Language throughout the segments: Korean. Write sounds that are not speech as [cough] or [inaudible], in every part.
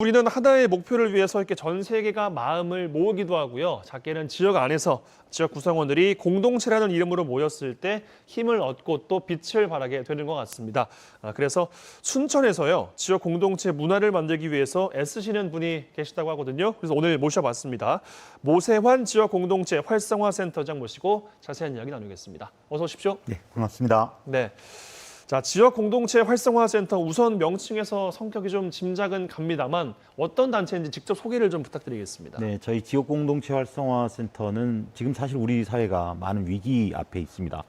우리는 하나의 목표를 위해서 이렇게 전 세계가 마음을 모으기도 하고요. 작게는 지역 안에서 지역 구성원들이 공동체라는 이름으로 모였을 때 힘을 얻고 또 빛을 발하게 되는 것 같습니다. 아, 그래서 순천에서요 지역 공동체 문화를 만들기 위해서 애쓰시는 분이 계시다고 하거든요. 그래서 오늘 모셔봤습니다. 모세환 지역 공동체 활성화 센터장 모시고 자세한 이야기 나누겠습니다. 어서 오십시오. 네, 고맙습니다. 네. 자, 지역 공동체 활성화 센터 우선 명칭에서 성격이 좀 짐작은 갑니다만 어떤 단체인지 직접 소개를 좀 부탁드리겠습니다. 네, 저희 지역 공동체 활성화 센터는 지금 사실 우리 사회가 많은 위기 앞에 있습니다.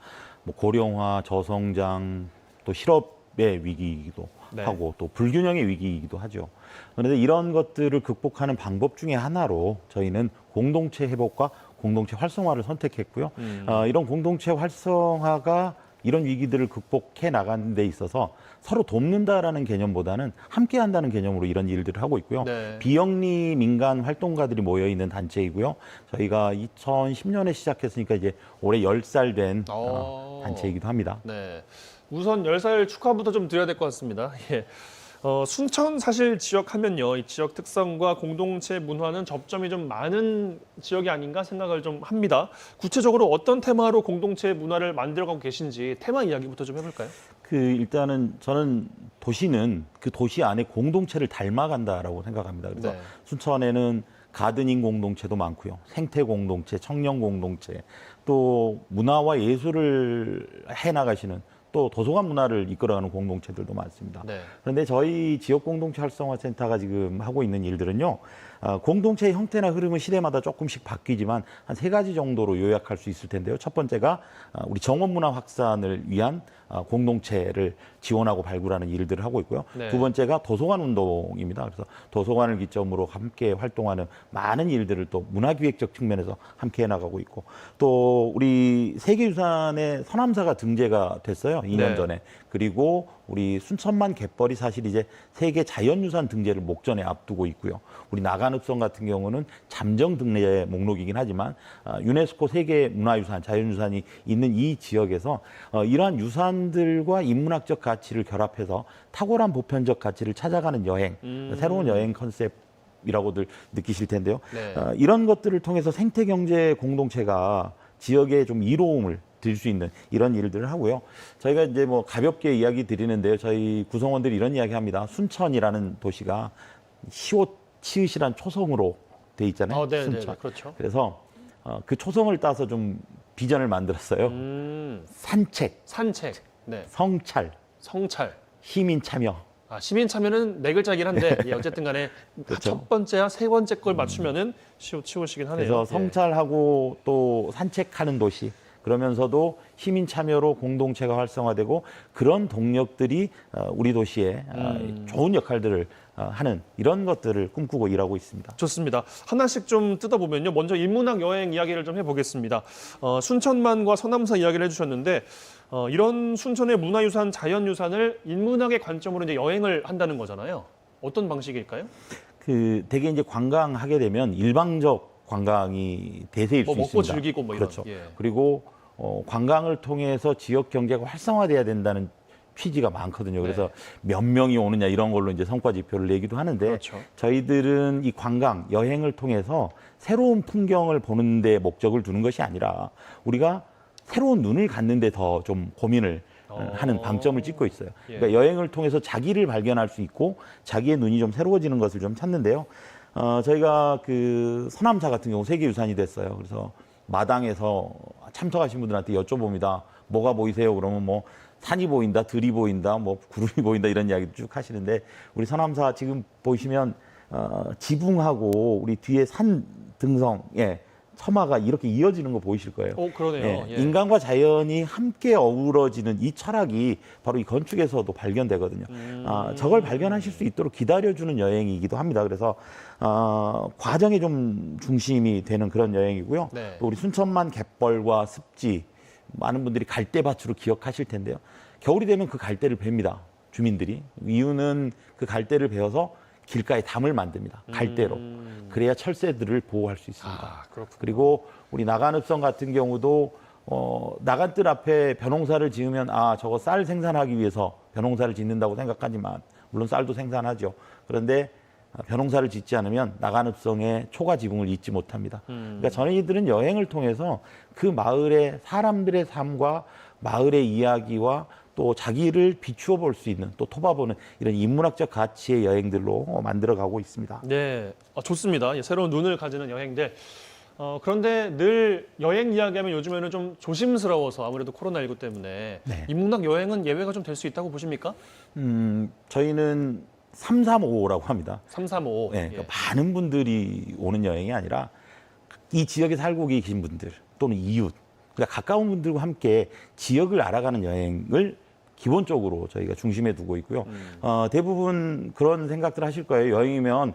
뭐 고령화, 저성장, 또 실업의 위기이기도 네. 하고 또 불균형의 위기이기도 하죠. 그런데 이런 것들을 극복하는 방법 중에 하나로 저희는 공동체 회복과 공동체 활성화를 선택했고요. 음. 어, 이런 공동체 활성화가 이런 위기들을 극복해 나가는 데 있어서 서로 돕는다라는 개념보다는 함께 한다는 개념으로 이런 일들을 하고 있고요. 네. 비영리 민간 활동가들이 모여 있는 단체이고요. 저희가 2010년에 시작했으니까 이제 올해 10살 된 오. 어, 단체이기도 합니다. 네. 우선 10살 축하부터 좀 드려야 될 것 같습니다. [laughs] 예. 어, 순천 사실 지역 하면요. 이 지역 특성과 공동체 문화는 접점이 좀 많은 지역이 아닌가 생각을 좀 합니다. 구체적으로 어떤 테마로 공동체 문화를 만들어가고 계신지 테마 이야기부터 좀 해볼까요? 그 일단은 저는 도시는 그 도시 안에 공동체를 닮아간다라고 생각합니다. 그래서 네. 순천에는 가드닝 공동체도 많고요. 생태 공동체, 청년 공동체, 또 문화와 예술을 해 나가시는 또 도서관 문화를 이끌어가는 공동체들도 많습니다. 네. 그런데 저희 지역 공동체 활성화 센터가 지금 하고 있는 일들은요. 아, 공동체의 형태나 흐름은 시대마다 조금씩 바뀌지만 한 세 가지 정도로 요약할 수 있을 텐데요. 첫 번째가 아, 우리 정원 문화 확산을 위한 아, 공동체를 지원하고 발굴하는 일들을 하고 있고요. 네. 두 번째가 도서관 운동입니다. 그래서 도서관을 기점으로 함께 활동하는 많은 일들을 또 문화기획적 측면에서 함께 해나가고 있고 또 우리 세계유산의 서남사가 등재가 됐어요. 2년 네. 전에. 그리고 우리 순천만 갯벌이 사실 이제 세계 자연유산 등재를 목전에 앞두고 있고요. 우리 나간읍성 같은 경우는 잠정 등재 목록이긴 하지만 아, 유네스코 세계 문화유산, 자연유산이 있는 이 지역에서 어, 이러한 유산들과 인문학적 가치를 결합해서 탁월한 보편적 가치를 찾아가는 여행, 음. 새로운 여행 컨셉. 이라고들 느끼실 텐데요. 네. 어, 이런 것들을 통해서 생태 경제 공동체가 지역에 좀 이로움을 드릴 수 있는 이런 일들을 하고요. 저희가 이제 뭐 가볍게 이야기 드리는데요. 저희 구성원들이 이런 이야기 합니다. 순천이라는 도시가 시옷 치읓이란 초성으로 돼 있잖아요. 어, 네, 네, 순천. 네, 그렇죠. 그래서 어, 그 초성을 따서 좀 비전을 만들었어요. 음, 산책, 산책, 네, 성찰, 성찰. 시민 참여. 아, 시민 참여는 네 글자이긴 한데 [laughs] 예, 어쨌든 간에 그렇죠. 첫 번째와 세 번째 걸 맞추면은 쉬우 치우시긴 하네요. 그래서 예. 성찰하고 또 산책하는 도시 그러면서도 시민 참여로 공동체가 활성화되고 그런 동력들이 어, 우리 도시에 어, 음. 좋은 역할들을 어, 하는 이런 것들을 꿈꾸고 일하고 있습니다. 좋습니다. 하나씩 좀 뜯어보면요. 먼저 인문학 여행 이야기를 좀 해보겠습니다. 어, 순천만과 서남사 이야기를 해주셨는데 어, 이런 순천의 문화유산, 자연유산을 인문학의 관점으로 이제 여행을 한다는 거잖아요. 어떤 방식일까요? 그 대개 이제 관광하게 되면 일방적 관광이 대세일 뭐 수 먹고 있습니다. 즐기고 뭐 이런. 그렇죠. 예. 그리고 어, 관광을 통해서 지역 경제가 활성화돼야 된다는 취지가 많거든요. 그래서 네. 몇 명이 오느냐 이런 걸로 이제 성과 지표를 내기도 하는데 그렇죠. 저희들은 이 관광 여행을 통해서 새로운 풍경을 보는 데 목적을 두는 것이 아니라 우리가 새로운 눈을 갖는 데 더 좀 고민을 어. 하는 방점을 찍고 있어요. 예. 그러니까 여행을 통해서 자기를 발견할 수 있고 자기의 눈이 좀 새로워지는 것을 좀 찾는데요. 어, 저희가 그 서남사 같은 경우 세계유산이 됐어요. 그래서 마당에서 참석하신 분들한테 여쭤봅니다. 뭐가 보이세요? 그러면 뭐 산이 보인다, 들이 보인다, 뭐 구름이 보인다 이런 이야기 쭉 하시는데 우리 서남사 지금 보시면 어, 지붕하고 우리 뒤에 산 등성에 처마가 이렇게 이어지는 거 보이실 거예요. 어, 그러네요. 예, 예. 인간과 자연이 함께 어우러지는 이 철학이 바로 이 건축에서도 발견되거든요. 음. 아, 저걸 발견하실 수 있도록 기다려주는 여행이기도 합니다. 그래서 어, 과정에 좀 중심이 되는 그런 여행이고요. 네. 또 우리 순천만 갯벌과 습지 많은 분들이 갈대밭으로 기억하실 텐데요. 겨울이 되면 그 갈대를 베니다. 주민들이 이유는 그 갈대를 베어서 길가에 담을 만듭니다. 갈대로. 음. 그래야 철새들을 보호할 수 있습니다. 아. 그리고 우리 나간읍성 같은 경우도 어, 나간뜰 앞에 벼농사를 지으면 아 저거 쌀 생산하기 위해서 벼농사를 짓는다고 생각하지만 물론 쌀도 생산하죠. 그런데 아, 벼농사를 짓지 않으면 나간읍성의 초가 지붕을 잊지 못합니다. 음. 그러니까 저희들은 여행을 통해서 그 마을의 사람들의 삶과 마을의 이야기와 또 자기를 비추어 볼 수 있는 또 토바보는 이런 인문학적 가치의 여행들로 어, 만들어 가고 있습니다. 네, 아, 좋습니다. 예, 새로운 눈을 가지는 여행들. 어, 그런데 늘 여행 이야기하면 요즘에는 좀 조심스러워서 아무래도 코로나19 때문에 네. 인문학 여행은 예외가 좀 될 수 있다고 보십니까? 음, 저희는 335라고 합니다. 335. 네, 그러니까 많은 분들이 오는 여행이 아니라 이 지역에 살고 계신 분들 또는 이웃, 그러니까 가까운 분들과 함께 지역을 알아가는 여행을 기본적으로 저희가 중심에 두고 있고요. 어, 대부분 그런 생각들 하실 거예요. 여행이면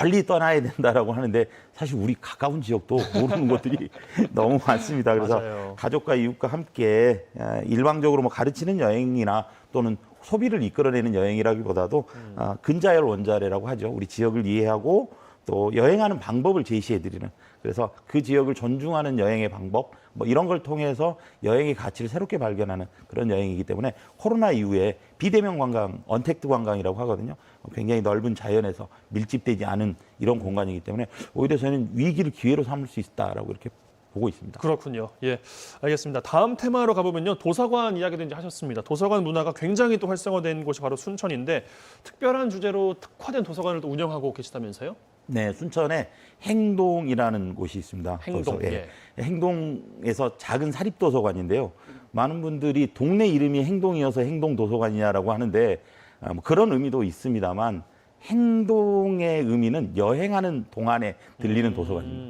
멀리 떠나야 된다라고 하는데 사실 우리 가까운 지역도 모르는 것들이 [laughs] 너무 많습니다. 그래서 맞아요. 가족과 이웃과 함께 아, 일방적으로 뭐 가르치는 여행이나 또는 소비를 이끌어내는 여행이라기보다도 아, 근자열 원자래라고 하죠. 우리 지역을 이해하고 또 여행하는 방법을 제시해 드리는 그래서 그 지역을 존중하는 여행의 방법 뭐 이런 걸 통해서 여행의 가치를 새롭게 발견하는 그런 여행이기 때문에 코로나 이후에 비대면 관광, 언택트 관광이라고 하거든요. 굉장히 넓은 자연에서 밀집되지 않은 이런 공간이기 때문에 오히려 저는 위기를 기회로 삼을 수 있다라고 이렇게 보고 있습니다. 그렇군요. 예, 알겠습니다. 다음 테마로 가보면요. 도서관 이야기도 이제 하셨습니다. 도서관 문화가 굉장히 또 활성화된 곳이 바로 순천인데 특별한 주제로 특화된 도서관을 또 운영하고 계시다면서요? 네, 순천에 행동이라는 곳이 있습니다. 행동, 거기서, 예. 행동에서 작은 사립 도서관인데요. 많은 분들이 동네 이름이 행동이어서 행동 도서관이냐라고 하는데 아, 뭐 그런 의미도 있습니다만 행동의 의미는 여행하는 동안에 들리는 도서관입니다.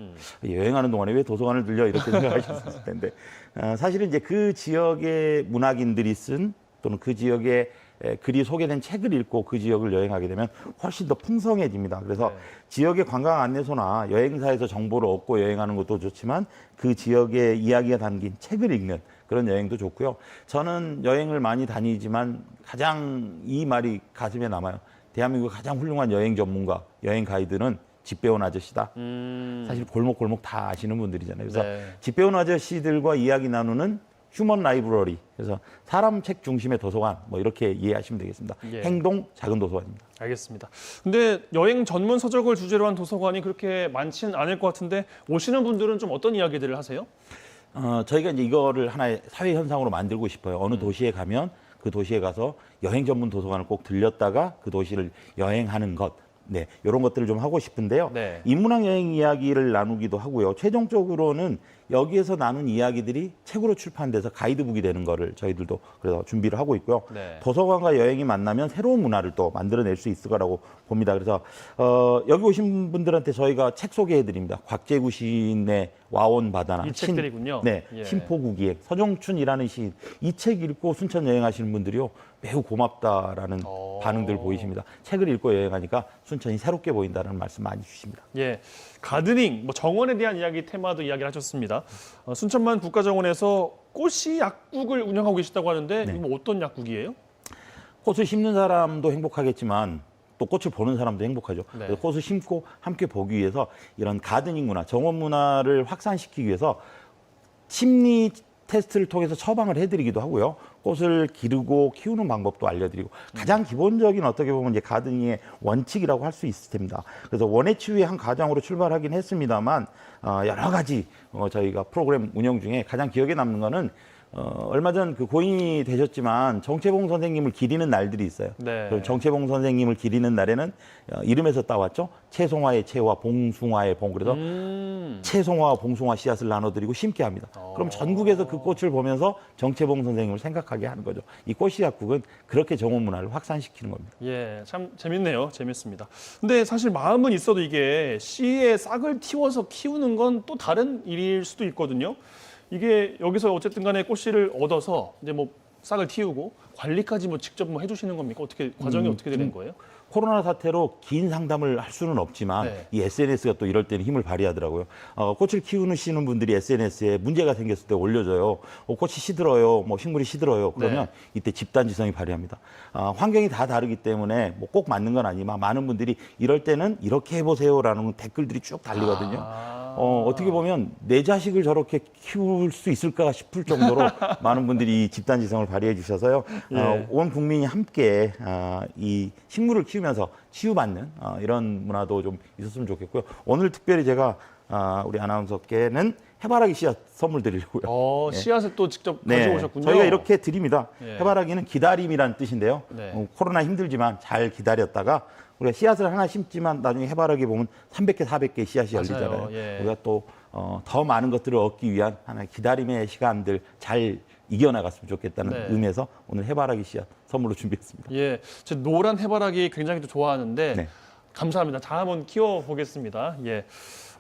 음, 여행하는 동안에 왜 도서관을 들려 이렇게 [laughs] 생각하셨을 텐데 어, 사실은 이제 그 지역의 문학인들이 쓴 또는 그 지역에 에, 글이 소개된 책을 읽고 그 지역을 여행하게 되면 훨씬 더 풍성해집니다. 그래서 네. 지역의 관광 안내소나 여행사에서 정보를 얻고 여행하는 것도 좋지만 그 지역의 이야기가 담긴 책을 읽는 그런 여행도 좋고요. 저는 여행을 많이 다니지만 가장 이 말이 가슴에 남아요. 대한민국 가장 훌륭한 여행 전문가, 여행 가이드는 집 배운 아저씨다. 음, 사실 골목골목 다 아시는 분들이잖아요. 그래서 네. 집 배운 아저씨들과 이야기 나누는 휴먼 라이브러리. 그래서 사람 책 중심의 도서관 뭐 이렇게 이해하시면 되겠습니다. 예. 행동 작은 도서관입니다. 알겠습니다. 근데 여행 전문 서적을 주제로 한 도서관이 그렇게 많지는 않을 것 같은데 오시는 분들은 좀 어떤 이야기들을 하세요? 어, 저희가 이제 이거를 하나의 사회 현상으로 만들고 싶어요. 음. 어느 도시에 가면 그 도시에 가서 여행 전문 도서관을 꼭 들렸다가 그 도시를 여행하는 것. 네, 이런 것들을 좀 하고 싶은데요. 네. 인문학 여행 이야기를 나누기도 하고요. 최종적으로는 여기에서 나눈 이야기들이 책으로 출판돼서 가이드북이 되는 거를 저희들도 그래서 준비를 하고 있고요. 네. 도서관과 여행이 만나면 새로운 문화를 또 만들어낼 수 있을 거라고 봅니다. 그래서 어, 여기 오신 분들한테 저희가 책 소개해 드립니다. 곽재구 시인의 와온 바다나 이 책들이군요. 네, 예. 신포구기에 서정춘이라는 시인 이 책 읽고 순천 여행하시는 분들이요 매우 고맙다라는 어. 반응들 보이십니다. 책을 읽고 여행하니까 순천이 새롭게 보인다는 말씀 많이 주십니다. 예, 가드닝, 뭐 정원에 대한 이야기 테마도 이야기를 하셨습니다. 어, 순천만 국가정원에서 꽃이 약국을 운영하고 계시다고 하는데 네. 뭐 어떤 약국이에요? 꽃을 심는 사람도 행복하겠지만 또 꽃을 보는 사람도 행복하죠. 네. 그래서 꽃을 심고 함께 보기 위해서 이런 가드닝 문화, 정원 문화를 확산시키기 위해서 심리 테스트를 통해서 처방을 해드리기도 하고요. 꽃을 기르고 키우는 방법도 알려드리고 가장 기본적인 어떻게 보면 이제 가드닝의 원칙이라고 할 수 있을 텐니다. 그래서 원예 치유의 한 과정으로 출발하긴 했습니다만 어, 여러 가지 어, 저희가 프로그램 운영 중에 가장 기억에 남는 거는 어, 얼마 전 그 고인이 되셨지만 정채봉 선생님을 기리는 날들이 있어요. 네. 그 정채봉 선생님을 기리는 날에는 어, 이름에서 따왔죠. 채송화의 채와 봉숭아의 봉. 그래서 음, 채송화와 봉숭아 씨앗을 나눠드리고 심게 합니다. 어. 그럼 전국에서 그 꽃을 보면서 정채봉 선생님을 생각하게 하는 거죠. 이 꽃이 약국은 그렇게 정원 문화를 확산시키는 겁니다. 예, 참 재밌네요. 재밌습니다. 근데 사실 마음은 있어도 이게 씨의 싹을 틔워서 키우는 건 또 다른 일일 수도 있거든요. 이게 여기서 어쨌든 간에 꽃씨를 얻어서 이제 뭐 싹을 틔우고 관리까지 뭐 직접 뭐 해주시는 겁니까? 어떻게 과정이 음, 어떻게 되는 거예요? 코로나 사태로 긴 상담을 할 수는 없지만 네. 이 SNS가 또 이럴 때는 힘을 발휘하더라고요. 어, 꽃을 키우시는 분들이 SNS에 문제가 생겼을 때 올려줘요. 어, 꽃이 시들어요. 뭐 식물이 시들어요. 그러면 네. 이때 집단지성이 발휘합니다. 아, 환경이 다 다르기 때문에 뭐 꼭 맞는 건 아니지만 많은 분들이 이럴 때는 이렇게 해보세요라는 댓글들이 쭉 달리거든요. 아, 어, 어떻게 보면 내 자식을 저렇게 키울 수 있을까 싶을 정도로 [laughs] 많은 분들이 이 집단 지성을 발휘해 주셔서요. 예. 어, 온 국민이 함께 아, 이 식물을 키우면서 치유받는 어, 이런 문화도 좀 있었으면 좋겠고요. 오늘 특별히 제가 아, 우리 아나운서께는 해바라기 씨앗 선물 드리려고요. 어, 씨앗을 또 직접 가져오셨군요. 네. 저희가 이렇게 드립니다. 예. 해바라기는 기다림이라는 뜻인데요. 네. 어, 코로나 힘들지만 잘 기다렸다가 우리가 씨앗을 하나 심지만 나중에 해바라기 보면 300개, 400개 씨앗이 맞아요. 열리잖아요. 예. 우리가 또 어, 더 많은 것들을 얻기 위한 하나의 기다림의 시간들 잘 이겨나갔으면 좋겠다는 네. 의미에서 오늘 해바라기 씨앗 선물로 준비했습니다. 예, 제 노란 해바라기 굉장히 또 좋아하는데 네. 감사합니다. 잘 한번 키워 보겠습니다. 예.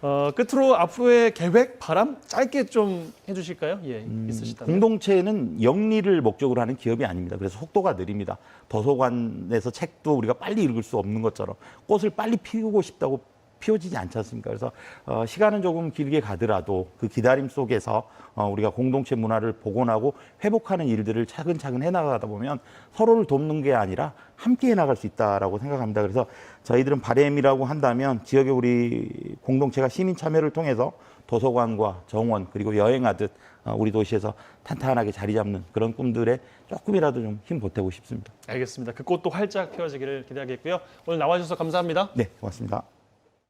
어, 끝으로 앞으로의 계획, 바람 짧게 좀 해주실까요? 예, 있으시다면. 공동체는 영리를 목적으로 하는 기업이 아닙니다. 그래서 속도가 느립니다. 도서관에서 책도 우리가 빨리 읽을 수 없는 것처럼 꽃을 빨리 피우고 싶다고 피워지지 않지 않습니까? 그래서 어, 시간은 조금 길게 가더라도 그 기다림 속에서 어, 우리가 공동체 문화를 복원하고 회복하는 일들을 차근차근 해나가다 보면 서로를 돕는 게 아니라 함께 해나갈 수 있다라고 생각합니다. 그래서 저희들은 바램이라고 한다면 지역의 우리 공동체가 시민 참여를 통해서 도서관과 정원 그리고 여행하듯 어, 우리 도시에서 탄탄하게 자리 잡는 그런 꿈들에 조금이라도 좀 힘 보태고 싶습니다. 알겠습니다. 그 꽃도 활짝 피어지기를 기대하겠고요. 오늘 나와주셔서 감사합니다. 네, 고맙습니다.